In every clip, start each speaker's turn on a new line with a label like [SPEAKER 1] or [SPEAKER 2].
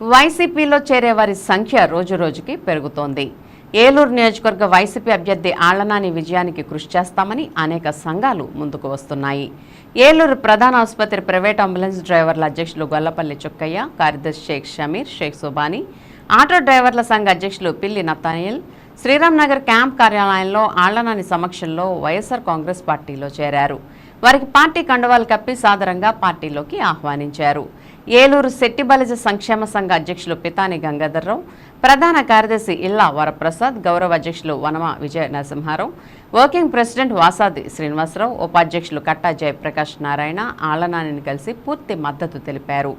[SPEAKER 1] వైసీపీలో చేరే వారి సంఖ్య రోజురోజుకి పెరుగుతోంది. ఏలూరు నియోజకవర్గ వైసీపీ అభ్యర్థి ఆళ్ళనాని విజయానికి కృషి చేస్తామని అనేక సంఘాలు ముందుకు వస్తున్నాయి. ఏలూరు ప్రధాన ఆసుపత్రి ప్రైవేట్ అంబులెన్స్ డ్రైవర్ల అధ్యక్షులు గొల్లపల్లి చుక్కయ్య కార్యదర్శి షేక్ షమీర్ షేక్ సుబానీ ఆటో డ్రైవర్ల సంఘ అధ్యక్షులు పిల్లి నతానియల్ శ్రీరామ్ నగర్ క్యాంప్ కార్యాలయంలో ఆళ్ళనాని సమక్షంలో వైఎస్ఆర్ కాంగ్రెస్ పార్టీలో చేరారు. వారికి పార్టీ కండువాలు కప్పి సాదరంగా పార్టీలోకి ఆహ్వానించారు. ఏలూరు శెట్టిబలిజ సంక్షేమ సంఘ అధ్యక్షులు పితాని గంగాధర్రావు ప్రధాన కార్యదర్శి ఇల్లా వరప్రసాద్ గౌరవ అధ్యక్షులు వనమ విజయ నరసింహారావు వర్కింగ్ ప్రెసిడెంట్ వాసాది శ్రీనివాసరావు ఉపాధ్యక్షులు కట్టా జయప్రకాష్ నారాయణ ఆలనానిని కలిసి పూర్తి మద్దతు తెలిపారు.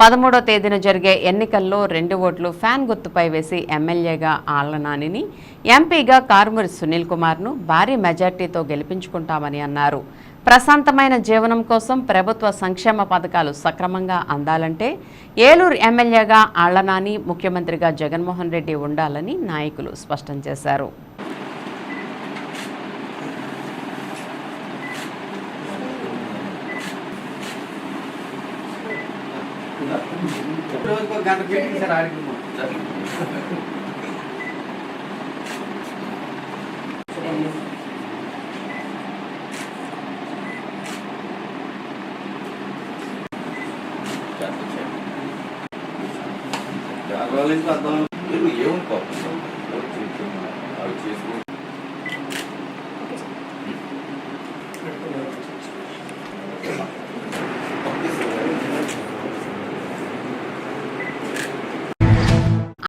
[SPEAKER 1] పదమూడో తేదీన జరిగే ఎన్నికల్లో రెండు ఓట్లు ఫ్యాన్ గుర్తుపై వేసి ఎమ్మెల్యేగా ఆళ్ళనానిని ఎంపీగా కారుమూరి సునీల్ కుమార్ను భారీ మెజార్టీతో గెలిపించుకుంటామని అన్నారు. ప్రశాంతమైన జీవనం కోసం ప్రభుత్వ సంక్షేమ పథకాలు సక్రమంగా అందాలంటే ఏలూరు ఎమ్మెల్యేగా ఆళ్ళనాని ముఖ్యమంత్రిగా జగన్మోహన్ రెడ్డి ఉండాలని నాయకులు స్పష్టం చేశారు.
[SPEAKER 2] రోజుకు ఒక గంట మీటింగ్ సార్ ఆడికి
[SPEAKER 3] చాలా రోజుల నుంచి అర్థం లేదు ఏముంది పాపం అవి చేసుకుని